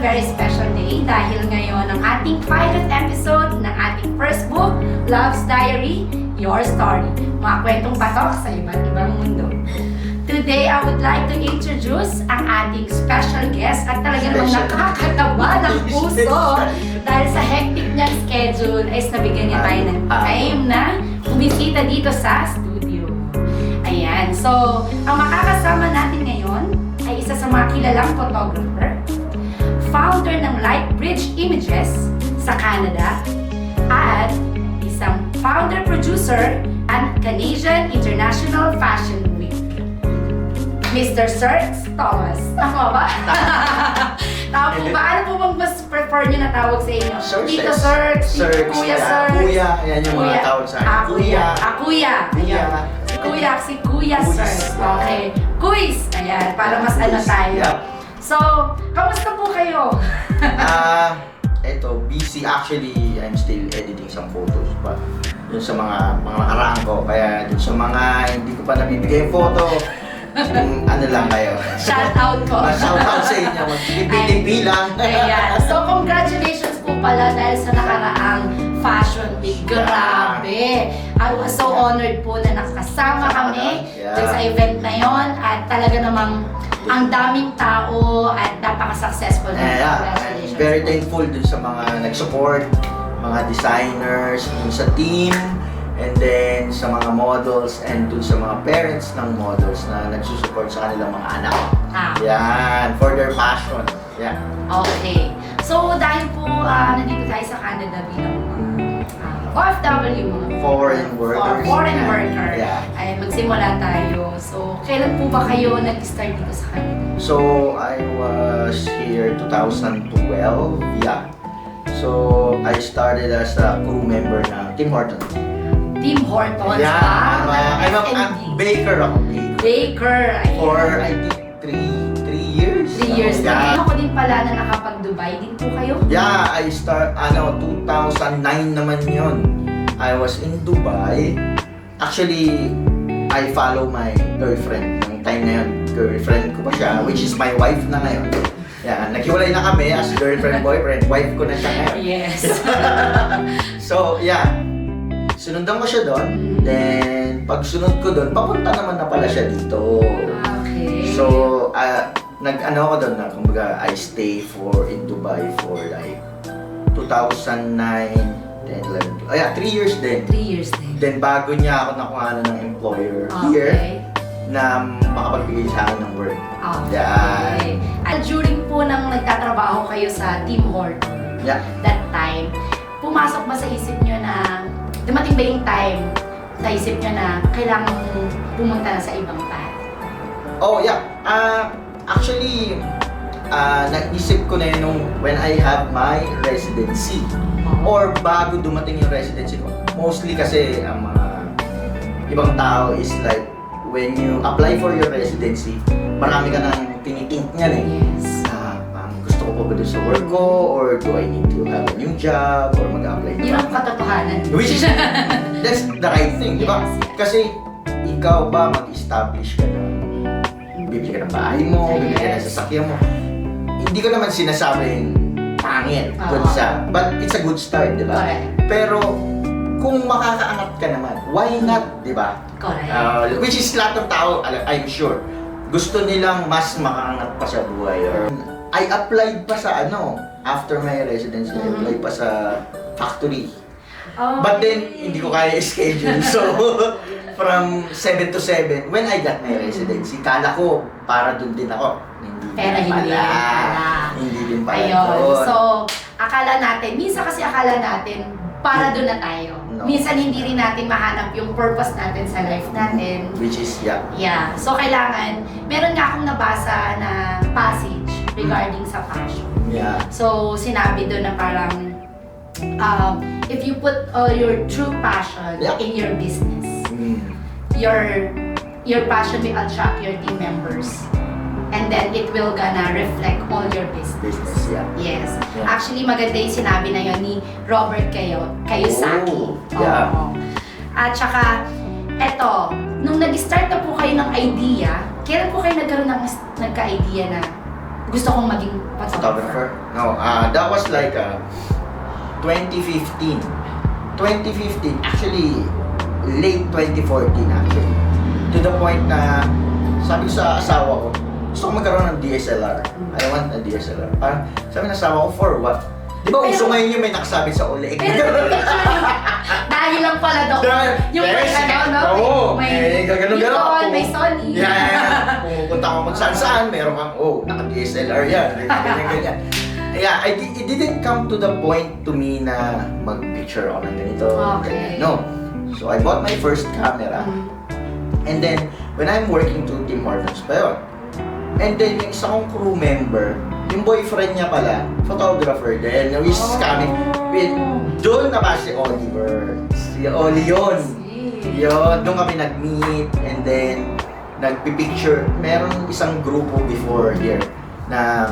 very special day dahil ngayon ang ating pilot episode ng ating first book, Love's Diary, Your Story. Mga kwentong patok sa iba't ibang mundo. Today, I would like to introduce ang ating special guest at talaga namang Special. nakakatawa ng puso dahil sa hectic niyang schedule ay nabigyan niya tayo ng Ah. time na bumisita dito sa studio. Ayan, so ang makakasama natin ngayon ay isa sa mga kilalang photographer, founder ng Lightbridge Images sa Canada, at isang founder-producer at Canadian International Fashion Week. Mr. Serx Thomas. Tama ba? Tama po ba? Ano po bang mas prefer niyo na tawag sa inyo? Sir, Tito Sir, Kuya. Serx. Kuya, yan yung mga tawag sa akin. Ah, kuya. Ah, kuya. Kuya. Ayan. Si kuya, si Kuya. Sir. Okay. Kuis. Ayan, para mas ano tayo. Yeah. So, kamusta po kayo? Ah, eto, busy actually, I'm still editing some photos pa. Yun sa mga mga nakaraan ko. Kaya dun sa mga hindi ko pa nabibigay yung photo, yung ano lang kayo. Shout out po. Ah, Shout out sa inyo. Magpilipi lang. Ayan. So, congratulations po pala dahil sa nakaraang Fashion Week. Grabe! I was so honored po na nakasama kami Yeah. sa event na yon at talaga namang ang daming tao at napaka-successful. Eh, yeah, Congratulations very thankful dun sa mga nag-support, mga designers, dun sa team, and then sa mga models, and dun sa mga parents ng models na nagsusupport sa kanilang mga anak. Ah. Yan, for their passion. Yeah. Okay. So, dahil po ah, nandito tayo sa Canada bilang uh, OFW, mga Foreign or workers. foreign worker, Yeah. ay magsimula tayo. So, kailan po ba kayo nag-start dito sa Canada? So, I was here 2012. Yeah. So, I started as a crew member ng Tim Hortons. Team Hortons Yeah, ba? I'm a, I'm a, I'm baker ako. Baker. Baker. For, I think, three, three years. Three years. Yeah. Pala na nakapag-Dubai din po kayo? Yeah, I start, ano, 2009 naman yon. I was in Dubai. Actually, I follow my girlfriend. Nung time na yun, girlfriend ko pa siya, which is my wife na ngayon. Yeah, naghiwalay na kami as girlfriend, boyfriend. Wife ko na siya ngayon. Yes. so, yeah. Sunundan ko siya doon. Then, pag sunod ko doon, papunta naman na pala siya dito. okay. So, ah, nag-ano ako doon na, kumbaga, I stay for in Dubai for like 2009, 10, 11, oh yeah, 3 years din. Three years din. Then bago niya ako nakuha ng employer here Okay. na makapagbigay sa akin ng work. Okay. At during po nang nagtatrabaho kayo sa Team Hortons, Yeah. that time, pumasok ba sa isip nyo na, dumating ba yung time sa isip nyo na kailangan pumunta na sa ibang path? Oh, yeah. Ah, actually, ah, naisip ko na yun nung when I have my residency. Or bago dumating yung residency ko. Mostly kasi ang mga ibang tao is like, when you apply for your residency, marami ka nang tinitink niyan eh. Yes. Ah, um, gusto ko pa ba doon sa work ko? Or do I need to have a new job? Or mag-apply Yun ang katotohanan. Which is, that's the right thing, di ba? Yes. Kasi, ikaw ba mag-establish ka bibili ka ng bahay mo, bibili ka ng sasakyan mo. Hindi ko naman sinasabing pangit dun Oo. sa, but it's a good start, di ba? Correct. Pero, kung makakaangat ka naman, why not, di ba? Correct. Uh, which is lahat ng tao, al- I'm sure, gusto nilang mas makaangat pa sa buhay. Or, I applied pa sa ano, after my residency, I Mhm. applied pa sa factory. Okay. But then, hindi ko kaya schedule. So, from 7 to 7, when I got my residency, kala ko, para dun din ako. Hindi Pero din hindi pala. pala. Hindi din pala Ayun. doon. So, akala natin, minsan kasi akala natin, para doon na tayo. No. Minsan hindi rin natin mahanap yung purpose natin sa life natin. Which is, yeah. Yeah. So, kailangan, meron nga akong nabasa na passage regarding sa fashion. Yeah. So, sinabi doon na parang, um, if you put all your true passion Yeah. in your business, Mm. Your your passion will attract your team members and then it will gonna reflect all your business. Business, yeah. Yes. Yeah. Actually, maganda yung sinabi na yun ni Robert Kayo, Kiyosaki. Oh, yeah. Oo. At saka, eto, nung nag-start na po kayo ng idea, kailan po kayo nagkaroon ng nagka-idea na gusto kong maging photographer? photographer. No, uh, that was like uh, 2015. 2015, actually, late 2014 actually. To the point na, sabi ko sa asawa ko, gusto ko magkaroon ng DSLR. I want a DSLR. Parang, sabi ng asawa ko, for what? Di ba Pero- uso ngayon yung may nakasabi sa ulit? Pero dahil lang pala doon, Dahil- yung may yes, ano, no? oo, may, eh, gaganon-ganon Nikon, ako. may Sony. Yeah, pumupunta ako kung saan saan, meron kang, oh, naka-DSLR yan, ganyan, ganyan. Yeah, I, di- it didn't come to the point to me na mag-picture ako ng ganito. Okay. ganyan. No. So, I bought my first camera. Mm. And then, when I'm working to Tim Hortons pa yun. And then, yung isa kong crew member, yung boyfriend niya pala, photographer din, which is coming with, doon na ba si Oliver? Si Oli yun. Yun, doon kami nag-meet and then nagpipicture. Meron isang grupo before here na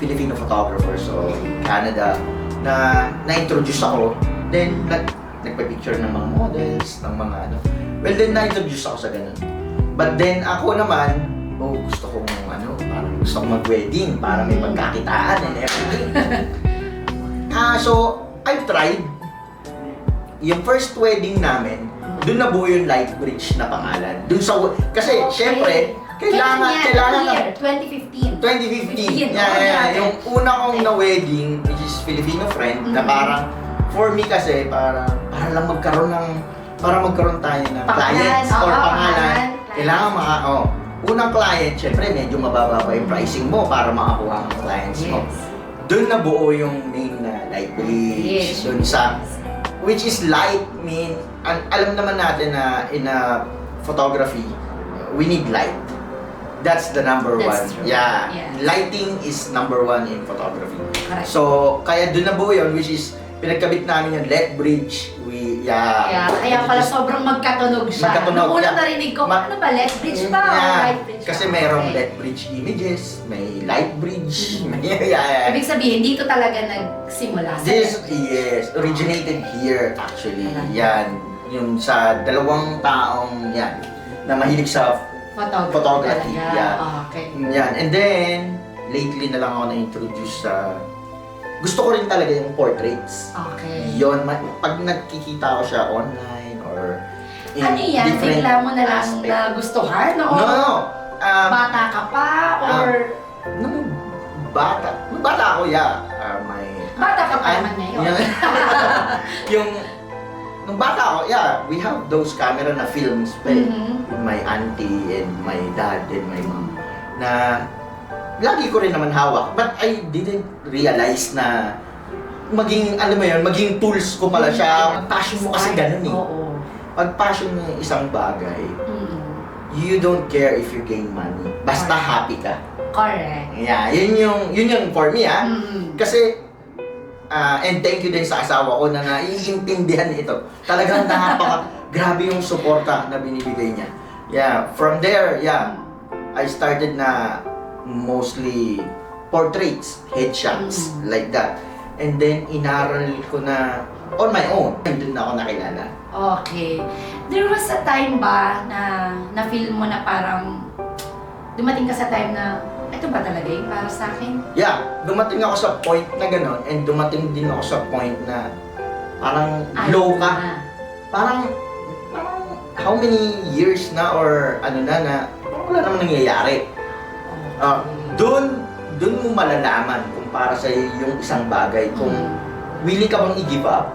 Filipino photographer, so Canada, na na-introduce ako. Then, nag, nagpa-picture ng mga models, ng mga ano. Well, then na-introduce ako sa ganun. But then, ako naman, oh, gusto kong ano, parang gusto kong mag-wedding para may pagkakitaan and everything. Ah, so, I've tried. Yung first wedding namin, doon nabuo yung light bridge na pangalan. Doon sa, kasi Okay. syempre, kailangan, Kailan kailangan ng year? 2015. 2015. 15, Yeah, yeah, yeah. Yung una kong na wedding, which is Filipino friend, na Mhm. parang, for me kasi, parang, para lang magkaroon ng, para magkaroon tayo ng Pangalan, clients or pangalan. pangalan, Kailangan mga, oh, unang client, syempre, medyo mababa pa yung pricing mo para makakuha ang clients mo. Yes. Doon nabuo yung name na Light Bridge. Yes. Doon sa, which is light mean, an, alam naman natin na in a photography, we need light. That's the number That's one. true. Yeah. Yeah. Lighting is number one in photography. Correct. So, kaya doon nabuo yun, which is, pinagkabit namin yung LED bridge. We, yeah. Kaya, kaya pala sobrang magkatunog siya. Magkatunog, Nung unang yeah. narinig ko, Ma- ano ba, LED bridge ba? o Yeah. bridge Kasi ba? merong Okay. LED bridge images, may light bridge, may, yeah, yeah. Ibig sabihin, dito talaga nagsimula. sa This, yes, originated here actually. Talaga? Yan, yung sa dalawang taong yan, na mahilig sa, Photography. Photography, talaga. yeah. Okay. yan. And then, lately na lang ako na-introduce sa, gusto ko rin talaga yung portraits. Okay. Yon, ma- pag nagkikita ko siya online or in Ano yan? different Bigla mo na lang aspect. na gustuhan? No? No, no, no. Um, Bata ka pa? Or nung bata, nung bata ako, yeah, uh, may bata ka pa Ay, naman ngayon? Yung, yung, nung bata ako, yeah, we have those camera na films pa eh. Mhm. With my auntie and my dad and my mom. Na, lagi ko rin naman hawak. But I didn't realize na maging, alam mo yun, maging tools ko pala siya. Passion mo kasi ganun eh. Oo. Pag passion mo yung isang bagay, you don't care if you gain money. Basta Correct. happy ka. Correct. Yeah, yun yung, yun yung for me ah. Kasi, ah, and thank you din sa asawa ko na naiintindihan ito. Talagang napaka, grabe yung suporta na binibigay niya. Yeah, from there, yeah, I started na mostly portraits, headshots, Mm. like that. And then, inaral ko na on my own. Doon na ako nakilala. Okay. There was a time ba na na-feel mo na parang dumating ka sa time na ito ba talaga yung para sa akin? Yeah, dumating ako sa point na gano'n and dumating din ako sa point na parang Ayaw low ka. na. parang, parang how many years na or ano na na wala namang nangyayari. Ah, doon, doon mo malalaman kung para sa yung isang bagay, kung Mm. willing ka bang i-give up.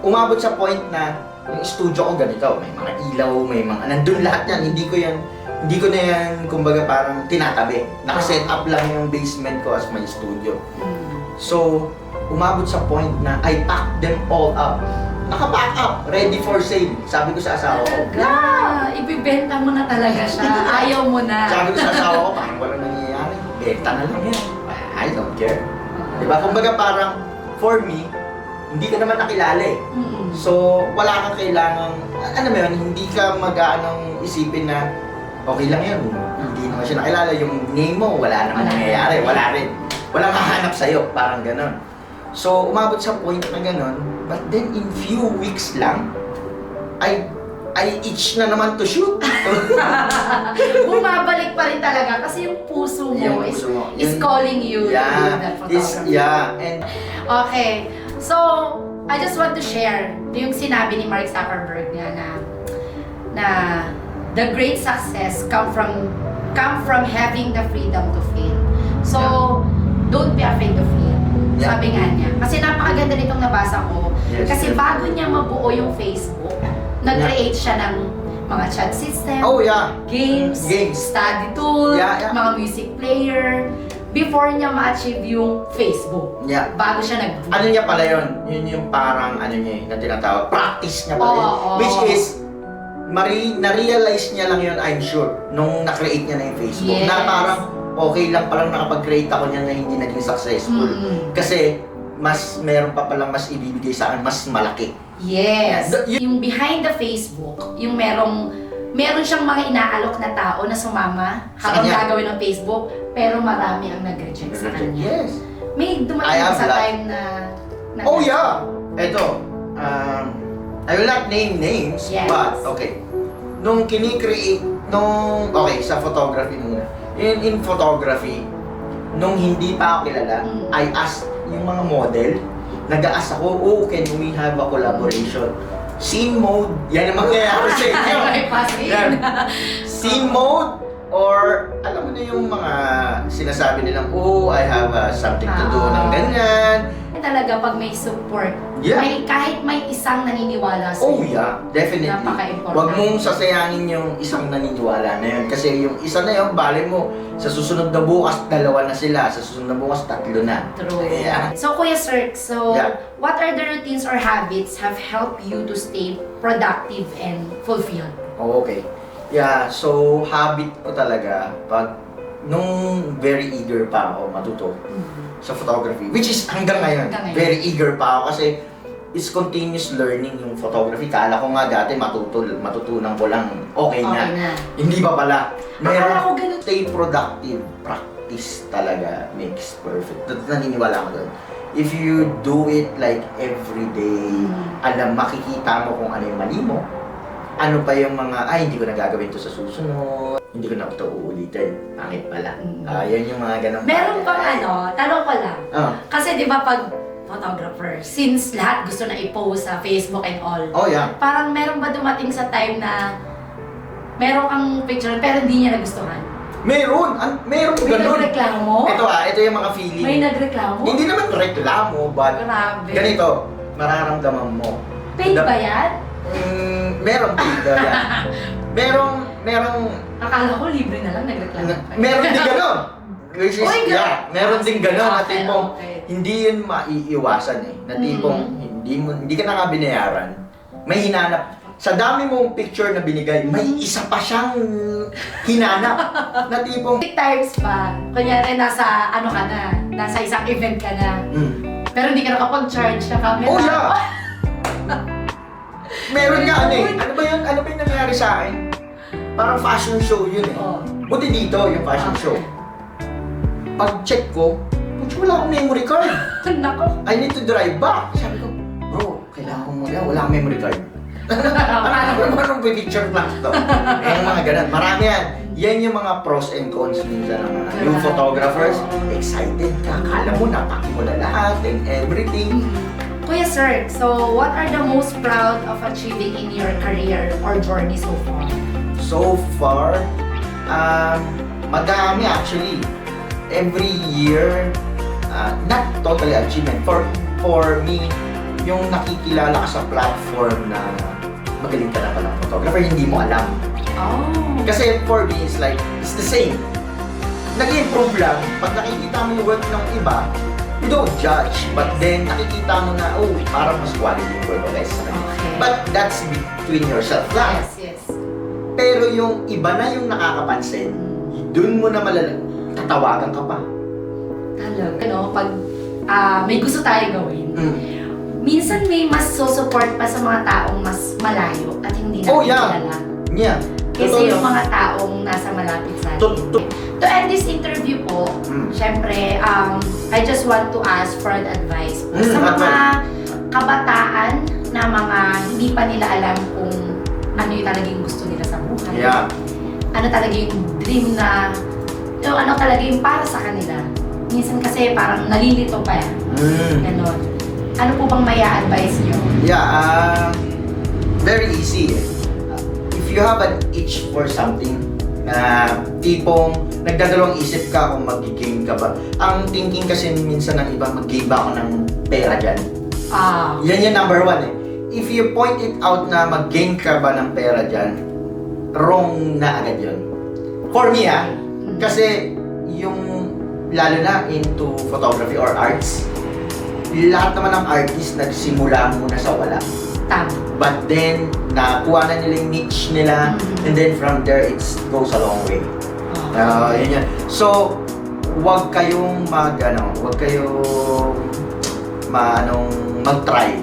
Umabot sa point na yung studio ko ganito, may mga ilaw, may mga, nandun lahat yan, hindi ko yan, hindi ko na yan, kumbaga parang tinatabi. Nakaset up lang yung basement ko as my studio. Mm. So, umabot sa point na I packed them all up. Naka-pack up, ready for sale. Sabi ko sa asawa ko, Talaga, ibibenta mo na talaga siya. Ayaw mo na. sabi ko sa asawa ko, parang walang nangyayari. Benta na lang yan. I don't care. Diba? Kumbaga parang, for me, hindi ka naman nakilala eh. Mm. So, wala kang kailangang, ano mo yun, hindi ka mag-aanong isipin na, okay lang yun. Hindi naman siya nakilala. Yung name mo, wala naman Wala. nangyayari. Wala rin. Walang hahanap sa'yo. Parang ganon. So, umabot sa point na ganon. But then, in few weeks lang, I I itch na naman to shoot. Bumabalik pa rin talaga kasi yung puso mo, Yung is, puso mo. is Yun- calling you to do yeah, that is, yeah, and Okay. So, I just want to share yung sinabi ni Mark Zuckerberg niya na na the great success come from come from having the freedom to fail. So, don't be afraid to fail. Yeah. Sabi nga niya. Kasi napakaganda nitong nabasa ko. Yes, kasi yes. bago niya mabuo yung Facebook, nag-create siya ng mga chat system, oh yeah, games, Games. study tool, Yeah, yeah. mga music player, before niya ma-achieve yung Facebook. yeah. Bago siya nag Ano niya pala yun? Yun yung parang ano niya eh, na tinatawag, practice niya pala yun. Oo, oo. Which is, mari na-realize niya lang yun, I'm sure, nung na-create niya na yung Facebook. Yes. Na parang, okay lang palang nakapag-create ako niya na hindi naging successful. Mm-mm. Kasi, mas meron pa palang mas ibibigay sa akin, mas malaki. Yes. The- y- Yung behind the Facebook, yung merong meron siyang mga inaalok na tao na sumama habang kanya. gagawin ng Facebook, pero marami ang nag-reject sa kanya. Yes. May dumating sa time na, na Oh yeah! Ito, um, I will not name names, Yes. but okay. Nung kini-create, nung, okay, sa photography muna. In, in photography, nung hindi pa ako kilala, Mm. I asked yung mga model, nag-ask ako, oh, can we have a collaboration? Scene mode, yan ang mangyayari sa inyo. Yan. Scene mode, or alam mo na yung mga sinasabi nilang, oh, I have uh, something to do ng Ah. Ganyan. Talaga pag may support, Yeah. may kahit may isang naniniwala sa Oh yeah, definitely. Napaka-importante. Huwag mong sasayangin yung isang naniniwala na yun. Kasi yung isa na yun, bali mo, sa susunod na bukas, dalawa na sila. Sa susunod na bukas, tatlo na. True. Yeah. So, Kuya Sir, so Yeah. what are the routines or habits have helped you to stay productive and fulfilled? Oh, okay. Yeah, so habit ko talaga pag nung very eager pa ako matuto sa photography, which is hanggang ngayon, Hanggang ngayon. very eager pa ako kasi it's continuous learning yung photography. Kala ko nga dati matutul, matutunan ko lang okay, na. Okay na. Hindi pa pala. Akala ko ganun. stay productive. Practice talaga makes perfect. Nan- Naniniwala ko doon. If you do it like every day, Mm. alam, makikita mo kung ano yung mali mo. Ano pa yung mga, ay, hindi ko na gagawin to sa susunod. Hindi ko na ito uulitin. Pangit pala. Mm. Ah, yan yung mga ganun. Meron bang ano, tanong ko lang. Ah. Kasi di ba pag photographer, since lahat gusto na i-post sa Facebook and all, Oh, yeah. parang meron ba dumating sa time na meron kang picture pero hindi niya nagustuhan? Meron. An- meron May ganun. nagreklamo? Ito ah, ito yung mga feeling. May nagreklamo? Hindi naman reklamo, but Grabe. ganito, mararamdaman mo. Paid ba yan? Mm, meron dito yan. merong, merong, Akala ko libre na lang nagreklamo. na- meron din gano'n. Which is, ganun. yeah, meron din gano'n na tipong, okay. hindi yun maiiwasan eh. Na tipong, Mm. hindi mo, hindi ka na nga binayaran. May hinanap. Sa dami mong picture na binigay, may isa pa siyang hinanap. na tipong, Big times pa, kunyari nasa ano ka na, nasa isang event ka na, mm, pero hindi ka nakapag-charge sa camera. Oh, yeah. meron nga ano eh. Ano ba yun? Ano ba yung nangyari sa akin? Parang fashion show yun eh. Oh. Buti dito, yung fashion Okay. show. Pag-check ko, putz, wala akong memory card. Nako. I need to drive back. Sabi ko, bro, kailangan ko muna, wala akong memory card. Ano ba naman picture lang to? Yung mga ganun. Marami yan. Yan yung mga pros and cons minsan ng mga new photographers. Excited ka. Kala mo, napaki mo na lahat and everything. Kuya Sir, so what are the most proud of achieving in your career or journey so far? So far, um, madami actually. Every year, uh, not totally achievement. For for me, yung nakikilala ka sa platform na magaling ka na palang photographer, hindi mo alam. Oh. Kasi for me, it's like, it's the same. Nag-improve lang. Pag nakikita mo yung work ng iba, you don't judge. But then, nakikita mo na, oh, parang mas quality yung work ko kanya. Okay. But that's between yourself lang. yes. Pero yung iba na yung nakakapansin, dun mo na malala, tatawagan ka pa. Talaga, ano, pag ah, may gusto tayo gawin, Mm. minsan may mas support pa sa mga taong mas malayo at hindi natin Oh, yeah. kilala. Yeah. Kasi Totoo yung yun. mga taong nasa malapit sa To- atin. to- To end this interview po, Mm. syempre, um, I just want to ask for an advice po Mm, sa mga kabataan na mga hindi pa nila alam kung ano yung talaga Yeah. Ano talaga yung dream na, yung ano talaga yung para sa kanila. Minsan kasi parang nalilito pa yan. Mm. Ganon. Ano po bang may advice nyo? Yeah, uh, very easy. eh. If you have an itch for something, na tipong nagdadalawang isip ka kung magiging ka ba. Ang thinking kasi minsan ng iba, mag-give ako ng pera dyan. Ah, Yan yung number one eh. If you point it out na mag-gain ka ba ng pera dyan, wrong na agad yun. For me ah, kasi yung lalo na into photography or arts, lahat naman ng artist nagsimula muna sa wala. tama. But then, nakuha na nila yung niche nila, Mhm. and then from there, it goes a long way. Ah, yun yan. So, wag kayong mag, ano, wag kayong ma, anong, mag-try.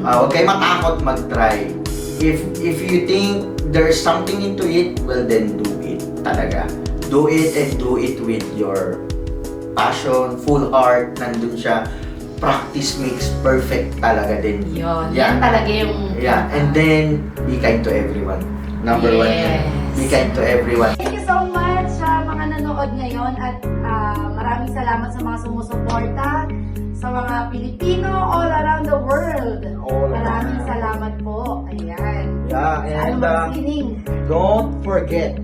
Ah, wag kayong matakot mag-try. If, if you think there's something into it, well then do it talaga. Do it and do it with your passion, full heart, nandun siya. Practice makes perfect talaga din. Yun. Yeah. Yan talaga yung... Yeah, and then be kind to everyone. Number one. Yes. Be kind to everyone. Thank you so much sa mga nanood ngayon at ah, maraming salamat sa mga sumusuporta sa mga Pilipino all around the world. All maraming around. salamat po. Ayan. Yeah, and anumang uh, don't forget.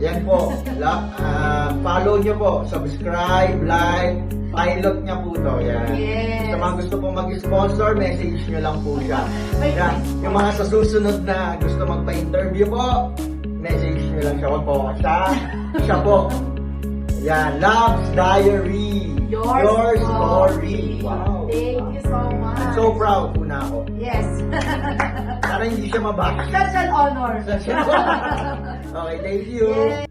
Yan po. La, ah, follow nyo po. Subscribe, like, pilot niya po to. Yan. Yes. Sa mga gusto pong mag-sponsor, message nyo lang po siya. Yan. Yung mga sa susunod na gusto magpa-interview po, message nyo lang siya. Po siya. Siya po. Yan. Love's Diary. Your, story. Wow. Thank you so much. I'm so proud po na ako. Yes. Para hindi siya mabash. Such an honor. okay, thank you. Yes.